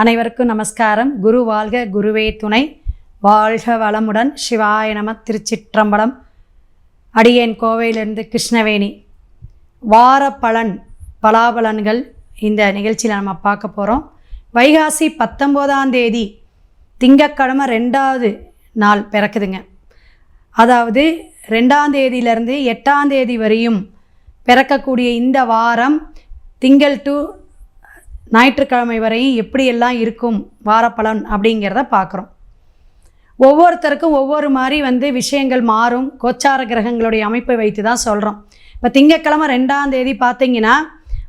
அனைவருக்கும் நமஸ்காரம். குரு வாழ்க குருவே துணை. வாழ்க வளமுடன் சிவாய நம திருச்சிற்றம்பலம். அடியேன் கோவையிலிருந்து கிருஷ்ணவேணி. வார பலன் பலாபலன்கள் இந்த நிகழ்ச்சியில் நம்ம பார்க்க போகிறோம் வைகாசி பத்தொம்போதாம் தேதி திங்கக்கிழமை ரெண்டாவது நாள் பிறக்குதுங்க. அதாவது ரெண்டாம் தேதியிலிருந்து எட்டாம் தேதி வரையும் பிறக்கக்கூடிய இந்த வாரம் திங்கள் டு ஞாயிற்றுக்கிழமை வரையும் எப்படியெல்லாம் இருக்கும் வாரப்பலன் அப்படிங்கிறத பார்க்குறோம். ஒவ்வொருத்தருக்கும் ஒவ்வொரு மாதிரி வந்து விஷயங்கள் மாறும். கோச்சார கிரகங்களுடைய அமைப்பை வைத்து தான் சொல்கிறோம் இப்போ திங்கட்கிழமை ரெண்டாம் தேதி பார்த்தீங்கன்னா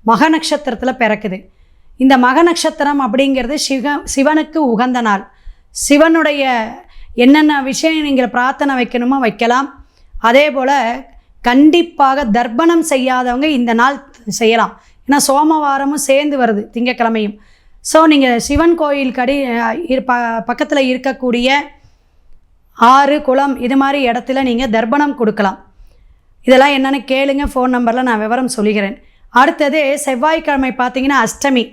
மக நட்சத்திரத்தில் பிறக்குது. இந்த மக நட்சத்திரம் அப்படிங்கிறது சிவ சிவனுக்கு உகந்த நாள். சிவனுடைய என்னென்ன விஷயம் நீங்கள் பிரார்த்தனை வைக்கணுமோ வைக்கலாம். அதே போல் கண்டிப்பாக தர்ப்பணம் செய்யாதவங்க இந்த நாள் செய்யலாம். ஏன்னா சோமவாரமும் சேர்ந்து வருது திங்கக்கிழமையும். ஸோ நீங்கள் சிவன் கோயில் கடி இரு ப பக்கத்தில் இருக்கக்கூடிய ஆறு குளம் இது மாதிரி இடத்துல நீங்கள் தர்ப்பணம் கொடுக்கலாம். இதெல்லாம் என்னென்னு கேளுங்க ஃபோன் நம்பரில் நான் விவரம் சொல்லிக்கிறேன். அடுத்தது செவ்வாய்க்கிழமை பார்த்தீங்கன்னா அஷ்டமி.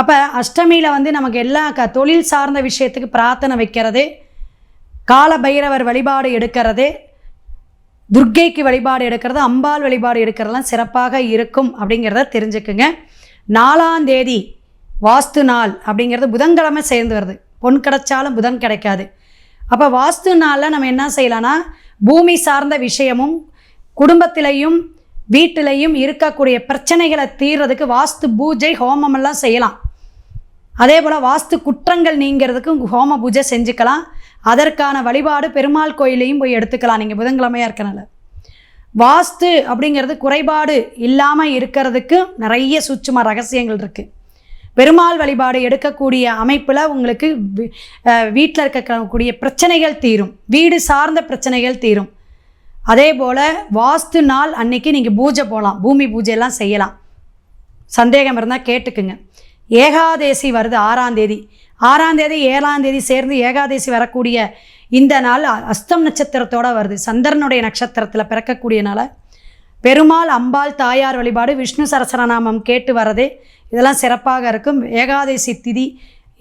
அப்போ அஷ்டமியில் வந்து நமக்கு எல்லா க தொழில் சார்ந்த விஷயத்துக்கு பிரார்த்தனை வைக்கிறது கால பைரவர் வழிபாடு எடுக்கிறது துர்க்கைக்கு வழிபாடு எடுக்கிறது அம்பாள் வழிபாடு எடுக்கிறதுலாம் சிறப்பாக இருக்கும் அப்படிங்கிறத தெரிஞ்சுக்குங்க. நாலாம் தேதி வாஸ்து நாள் அப்படிங்கிறது புதன்கிழமை சேர்ந்து வருது. பொன் கிடைச்சாலும் புதன் கிடைக்காது. அப்போ வாஸ்து நாளில் நம்ம என்ன செய்யலாம்னா பூமி சார்ந்த விஷயமும் குடும்பத்திலையும் வீட்டிலையும் இருக்கக்கூடிய பிரச்சனைகளை தீர்றதுக்கு வாஸ்து பூஜை ஹோமமெல்லாம் செய்யலாம். அதே போல் வாஸ்து குற்றங்கள் நீங்கிறதுக்கு ஹோம பூஜை செஞ்சுக்கலாம். அதற்கான வழிபாடு பெருமாள் கோயிலையும் போய் எடுத்துக்கலாம். நீங்கள் புதன்கிழமையாக இருக்கனால. வாஸ்து அப்படிங்கிறது குறைபாடு இல்லாமல் இருக்கிறதுக்கு நிறைய சூட்சும ரகசியங்கள் இருக்குது பெருமாள் வழிபாடு எடுக்கக்கூடிய அமைப்பில் உங்களுக்கு வீட்டில் இருக்கக்கூடிய பிரச்சனைகள் தீரும். வீடு சார்ந்த பிரச்சனைகள் தீரும். அதே போல் வாஸ்து நாள் அன்னைக்கு நீங்கள் பூஜை போகலாம் பூமி பூஜையெல்லாம் செய்யலாம். சந்தேகம் இருந்தால் கேட்டுக்குங்க. ஏகாதேசி வருது ஆறாம் தேதி. ஆறாம் தேதி ஏழாம் தேதி சேர்ந்து ஏகாதேசி வரக்கூடிய இந்த நாள் அஸ்தம் நட்சத்திரத்தோடு வருது. சந்திரனுடைய நட்சத்திரத்தில் பிறக்கக்கூடியனால பெருமாள் அம்பாள் தாயார் வழிபாடு விஷ்ணு சரசரநாமம் கேட்டு வரது. இதெல்லாம் சிறப்பாக இருக்கும். ஏகாதசி திதி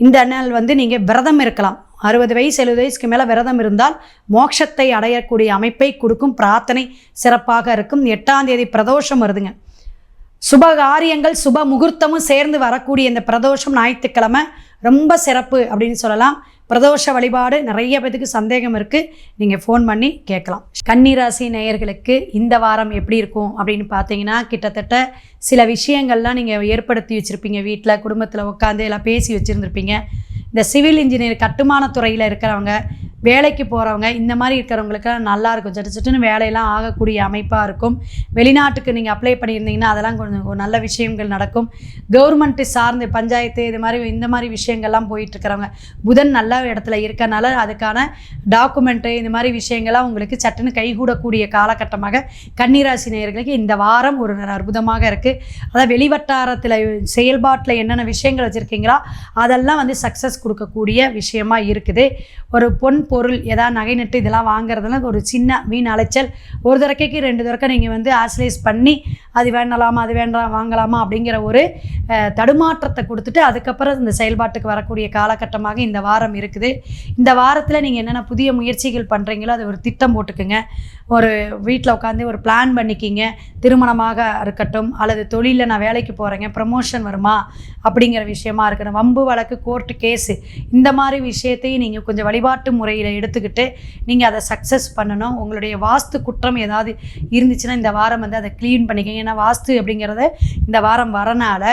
இந்த நாள் வந்து நீங்கள் விரதம் இருக்கலாம். அறுபது வயசு எழுபது வயசுக்கு மேலே விரதம் இருந்தால் மோட்சத்தை அடையக்கூடிய அமைப்பை கொடுக்கும். பிரார்த்தனை சிறப்பாக இருக்கும். எட்டாம் தேதி பிரதோஷம் வருதுங்க. சுப காரியங்கள் சுப முகூர்த்தமும் சேர்ந்து வரக்கூடிய இந்த பிரதோஷம் ஞாயிற்றுக்கிழமை ரொம்ப சிறப்பு அப்படின்னு சொல்லலாம். பிரதோஷ வழிபாடு நிறைய பேத்துக்கு சந்தேகம் இருக்குது நீங்கள் ஃபோன் பண்ணி கேட்கலாம். கன்னிராசி நேயர்களுக்கு இந்த வாரம் எப்படி இருக்கும் அப்படின்னு பார்த்தீங்கன்னா கிட்டத்தட்ட சில விஷயங்கள்லாம் நீங்கள் ஏற்படுத்தி வச்சுருப்பீங்க. வீட்டில் குடும்பத்தில் உட்காந்து எல்லாம் பேசி வச்சுருந்துருப்பீங்க. இந்த சிவில் இன்ஜினியர் கட்டுமான துறையில் இருக்கிறவங்க வேலைக்கு போகிறவங்க இந்த மாதிரி இருக்கிறவங்களுக்கு நல்லா இருக்கும். சட்டு சட்டுன்னு வேலையெல்லாம் ஆகக்கூடிய அமைப்பாக இருக்கும். வெளிநாட்டுக்கு நீங்கள் அப்ளை பண்ணியிருந்தீங்கன்னா அதெல்லாம் கொஞ்சம் நல்ல விஷயங்கள் நடக்கும். கவர்மெண்ட்டு சார்ந்து பஞ்சாயத்து இது மாதிரி இந்த மாதிரி விஷயங்கள்லாம் போயிட்டுருக்கிறவங்க புதன் நல்ல இடத்துல இருக்கனால அதுக்கான டாக்குமெண்ட்டு இந்த மாதிரி விஷயங்கள்லாம் உங்களுக்கு சட்டுன்னு கைகூடக்கூடிய காலகட்டமாக கன்னிராசி நேயர்களுக்கு இந்த வாரம் ஒரு அற்புதமாக இருக்குது அதாவது வெளிவட்டாரத்தில் செயல்பாட்டில் என்னென்ன விஷயங்கள் வச்சுருக்கீங்களோ அதெல்லாம் வந்து சக்ஸஸ் கொடுக்கக்கூடிய விஷயமா இருக்குது. ஒரு பொன் பொருள் எதாவது நகை நட்டு இதெல்லாம் வாங்குறதுலாம் ஒரு சின்ன வீண் அலைச்சல். ஒரு தடக்கைக்கு ரெண்டு தடக்கை நீங்கள் வந்து ஆசிலைஸ் பண்ணி அது வேண்டலாமா அது வேண்டாம் வாங்கலாமா அப்படிங்கிற ஒரு தடுமாற்றத்தை கொடுத்துட்டு அதுக்கப்புறம் இந்த செயல்பாட்டுக்கு வரக்கூடிய காலகட்டமாக இந்த வாரம் இருக்குது. இந்த வாரத்தில் நீங்கள் என்னென்ன புதிய முயற்சிகள் பண்ணுறீங்களோ அது ஒரு திட்டம் போட்டுக்குங்க. ஒரு வீட்டில் உட்காந்து ஒரு பிளான் பண்ணிக்கிங்க. திருமணமாக இருக்கட்டும் அல்லது தொழிலில் நான் வேலைக்கு போகிறேங்க ப்ரமோஷன் வருமா அப்படிங்கிற விஷயமா இருக்கணும். வம்பு வழக்கு கோர்ட்டு கேஸு இந்த மாதிரி விஷயத்தையும் நீங்கள் கொஞ்சம் வழிபாட்டு முறையில் எடுத்துக்கிட்டு நீங்கள் அதை சக்ஸஸ் பண்ணணும். உங்களுடைய வாஸ்து குற்றம் ஏதாவது இருந்துச்சுன்னா இந்த வாரம் வந்து அதை க்ளீன் பண்ணிக்கோங்க. ஏன்னா வாஸ்து அப்படிங்கிறத இந்த வாரம் வரனால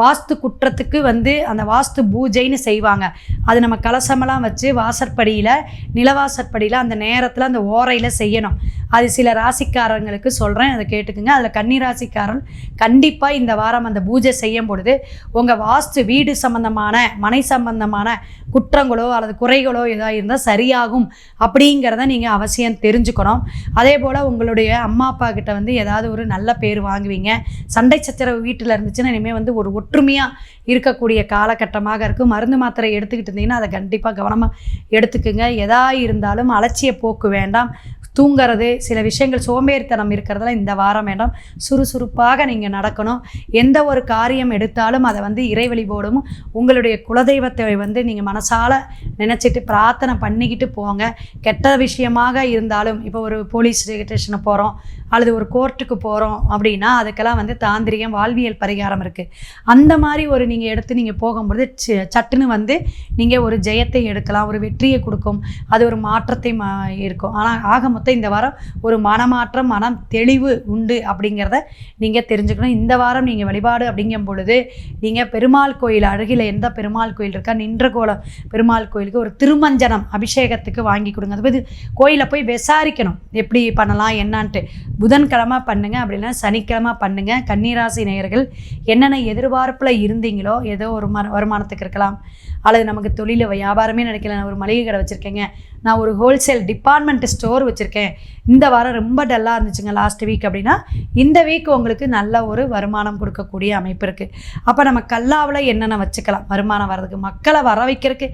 வாஸ்து குற்றத்துக்கு வந்து அந்த வாஸ்து பூஜைன்னு செய்வாங்க. அது நம்ம கலசமெல்லாம் வச்சு வாசற்படியில் நிலவாசற்படியில் அந்த நேரத்தில் அந்த ஓரையில் செய்யணும். அது சில ராசிக்காரங்களுக்கு சொல்கிறேன் அதை கேட்டுக்குங்க. அதில் கன்னி ராசிக்காரன் கண்டிப்பாக இந்த வாரம் அந்த பூஜை செய்யும் பொழுது உங்கள் வாஸ்து வீடு சம்மந்தமான மனை சம்பந்தமான குற்றங்களோ அல்லது குறைகளோ எதாக இருந்தால் சரியாகும் அப்படிங்கிறத நீங்கள் அவசியம் தெரிஞ்சுக்கணும். அதே போல் உங்களுடைய அம்மா அப்பா கிட்ட வந்து ஏதாவது ஒரு நல்ல பேர் வாங்குவீங்க. சண்டை சச்சரவு வீட்டில் இருந்துச்சுன்னா இனிமேல் வந்து ஒரு ஒற்றுமையாக இருக்கக்கூடிய காலகட்டமாக இருக்கும். மருந்து மாத்திரை எடுத்துக்கிட்டு இருந்தீங்கன்னா அதை கண்டிப்பாக கவனமாக எடுத்துக்குங்க. எதா இருந்தாலும் அலட்சிய போக்கு வேண்டாம். தூங்குறது சில விஷயங்கள் சோம்பேறித்தனம் இருக்கிறதுல இந்த வாரம் வேண்டாம் சுறுசுறுப்பாக நீங்கள் நடக்கணும். எந்த ஒரு காரியம் எடுத்தாலும் அதை வந்து இறைவழிபோடும் உங்களுடைய குலதெய்வத்தை வந்து நீங்கள் மனசால நினச்சிட்டு பிரார்த்தனை பண்ணிக்கிட்டு போங்க. கெட்ட விஷயமாக இருந்தாலும் இப்போ ஒரு போலீஸ் ஸ்டேஷனுக்கு போகிறோம் அல்லது ஒரு கோர்ட்டுக்கு போகிறோம் அப்படின்னா அதுக்கெல்லாம் வந்து தாந்திரிகம் வாழ்வியல் பரிகாரம் இருக்குது அந்த மாதிரி ஒரு நீங்கள் எடுத்து நீங்கள் போகும்பொழுது சட்டுன்னு வந்து நீங்கள் ஒரு ஜெயத்தை எடுக்கலாம் ஒரு வெற்றியை கொடுக்கும். அது ஒரு மாற்றத்தை மா இருக்கும். ஆனால் ஆக மொத்தம் இந்த வாரம் ஒரு மனமாற்றம் மனம் தெளிவு உண்டு அப்படிங்கிறத நீங்கள் தெரிஞ்சுக்கணும். இந்த வாரம் நீங்கள் வழிபாடு அப்படிங்கும் பொழுது நீங்கள் பெருமாள் கோயில் அருகில் எந்த பெருமாள் கோயில் இருக்கா? நின்ற கோலம் பெருமாள் கோயிலுக்கு ஒரு திருமஞ்சனம் அபிஷேகத்துக்கு வாங்கி கொடுங்க. அது போய் கோயிலை போய் விசாரிக்கணும். எப்படி பண்ணலாம் என்னான்ட்டு. புதன்கிழமை பண்ணுங்க அப்படின்னா சனிக்கிழமை பண்ணுங்கள் கன்னிராசி நேயர்கள் என்னென்ன எதிர்பார்ப்பில் இருந்தீங்களோ ஏதோ ஒரு வருமானத்துக்கு இருக்கலாம். அல்லது நமக்கு தொழில வியாபாரமே நினைக்கல. நான் ஒரு மளிகை கடை வச்சுருக்கேங்க. நான் ஒரு ஹோல்சேல் டிபார்ட்மெண்ட் ஸ்டோர் வச்சுருக்கேன். இந்த வாரம் ரொம்ப டல்லாக இருந்துச்சுங்க லாஸ்ட் வீக் அப்படின்னா இந்த வீக் உங்களுக்கு நல்ல ஒரு வருமானம் கொடுக்கக்கூடிய அமைப்பு இருக்குது அப்போ நம்ம கல்லாவில் என்னென்ன வச்சுக்கலாம்? வருமானம் வர்றதுக்கு மக்களை வர வைக்கிறதுக்கு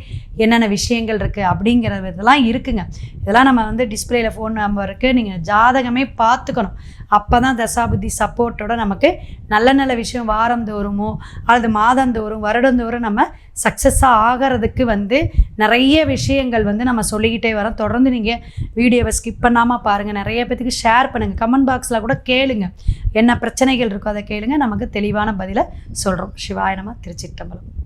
என்னென்ன விஷயங்கள் இருக்குது அப்படிங்கிற இதெல்லாம் இருக்குங்க. இதெல்லாம் நம்ம வந்து டிஸ்பிளேல ஃபோன் நம்பருக்கு நீங்கள் ஜாதகமே பார்த்துக்கணும். அப்போ தான் தசாபுத்தி சப்போர்ட்டோட நமக்கு நல்ல நல்ல விஷயம் வாரந்தோறுமோ அல்லது மாதந்தோறும் வருடந்தோறும் நம்ம சக்ஸஸாக ஆகிறதுக்கு வந்து நிறைய விஷயங்கள் வந்து நம்ம சொல்லிக்கிட்டே வரோம். தொடர்ந்து நீங்கள் வீடியோவை ஸ்கிப் பண்ணாமல் பாருங்கள் நிறைய பேத்துக்கு ஷேர் பண்ணுங்கள் கமெண்ட் பாக்ஸில் கூட கேளுங்க. என்ன பிரச்சனைகள் இருக்கோ அதை கேளுங்க. நமக்கு தெளிவான பதிலை சொல்கிறோம் சிவாய நம